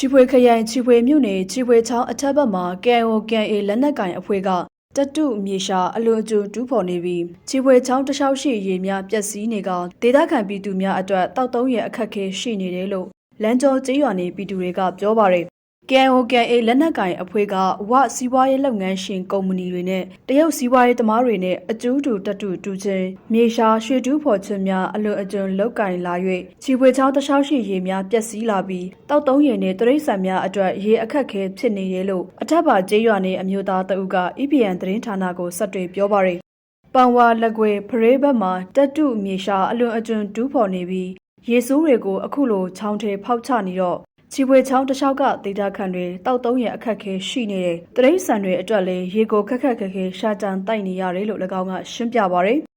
ချီဖွေခရိုင်ချီဖွေမြို့နယ်ချီဖွေချောင်းအထက်ဘက်မှာ KNO KNA လက်နက်ကင်အဖွဲ့ကတတုမြေရှာအလွန်အကျွံတူးဖော်နေပြီးချီဖွေချောင်းတလျှောက်ရှိရေများပျက်စီးနေကဒေသခံပြည်သူများအတွက်တောက်သုံးရအခက်အခဲရှိနေတယ်လို့လမ်းကျော်ကျေးရွာနေပြည်သူတွေကပြောပါတယ် KNO KNA လက်နက်ကင်အဖွဲ့ကဝစီးပွားရေးလုပ်ငန်းရှင်ကုမ္ပဏီတွေနဲ့တရုတ်စီးပွားရေးသမားတွေနဲ့အကျူးတူတက်တူတူချင်းမြေရှာရွှေတူးဖော်ခြင်းများအလွန်အကျွံလောက်ကင်လာ၍ချီပွေချောင်းတခြားရှိရေများပျက်စီးလာပြီးတောက်သုံးရေနဲ့တရိတ်ဆန်များအတွက်ရေအခက်ခဲဖြစ်နေရလို့အထက်ပါကျေးရွာနေအမျိုးသားတအုပ်က EPN သတင်းဌာနကိုဆက်တွေ့ပြောပါရယ်ပန်ဝါလက်ကွေဖရေးဘက်မှာတက်တုမြေရှာအလွန်အကျွံတူးဖော်နေပြီးရေဆိုးတွေကိုအခုလိုချောင်းထဲဖောက်ချနေတော့ ချီပွေချောင်းတစ်လျှောက်ကဒေတာခန်တွေတောက်သုံးရအခက်ခဲရှိနေတယ်။တရိတ်ဆန်တွေအတွက်လည်းရေကိုခက်ခက်ခဲခဲရှာကြံတိုက်နေရတယ်လို့၎င်းကရှင်းပြပါရယ်။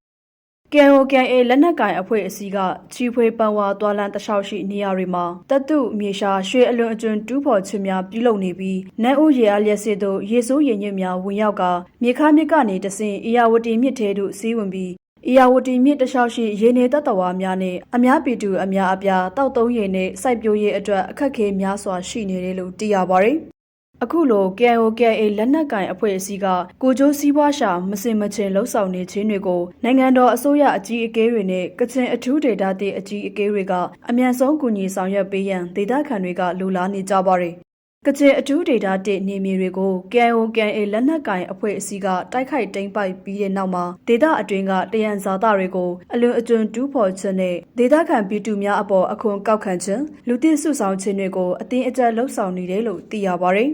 KOKA လက်နက်ကင်အဖွဲ့အစည်းကချီဖွေပန်ဝါသွာလန်တလျှောက်ရှိနေရာတွေမှာတတုမြေရှာရွှေအလွန်အကျွံတူးဖော်ခြင်းများပြုလုပ်နေပြီးနန်းဦးရေအားလျက်စစ်တို့ရေစိုးရင်ညစ်များဝင်ရောက်ကမြေခါမြစ်ကနေတဆင်အီယာဝတီမြစ်ထဲသို့စီးဝင်ပြီး အီယာဝတီမြစ်တလျှောက်ရှိရေနေတတဝါများနဲ့အများပြည်သူအများအပြားတောက်သုံးရေနဲ့စိုက်ပျိုးရေးအတွက်အခက်အခဲများစွာရှိနေတယ်လို့သိရပါဗျ။အခုလို KOKA လက်နက်ကင်အဖွဲ့အစည်းကကိုကျိုးစည်းပွားရှာမစင်မချင်လှုပ်ဆောင်နေခြင်းတွေကိုနိုင်ငံတော်အစိုးရအကြီးအကဲတွေနဲ့ကချင်အထူးဒေတာတေအကြီးအကဲတွေကအမြန်ဆုံးကူညီဆောင်ရွက်ပေးရန်ဒေသခံတွေကလိုလားနေကြပါတယ်။ ကချင်အထူးဒေတာတေနေမြေတွေကို KOKA လက်နက်ကင်အဖွဲ့အစည်းကတိုက်ခိုက်တိမ့်ပိုက်ပြီးတဲ့နောက်မှာဒေသအတွင်းကတယံဇာတာတွေကိုအလွန်အကျွံတူးဖော်ခြင်းနဲ့ဒေသခံပြည်သူများအပေါ်အခွန်ကောက်ခံခြင်းလူသစ်စုဆောင်ခြင်းတွေကိုအတင်းအကျပ်လှုပ်ဆောင်နေတယ်လို့သိရပါတယ်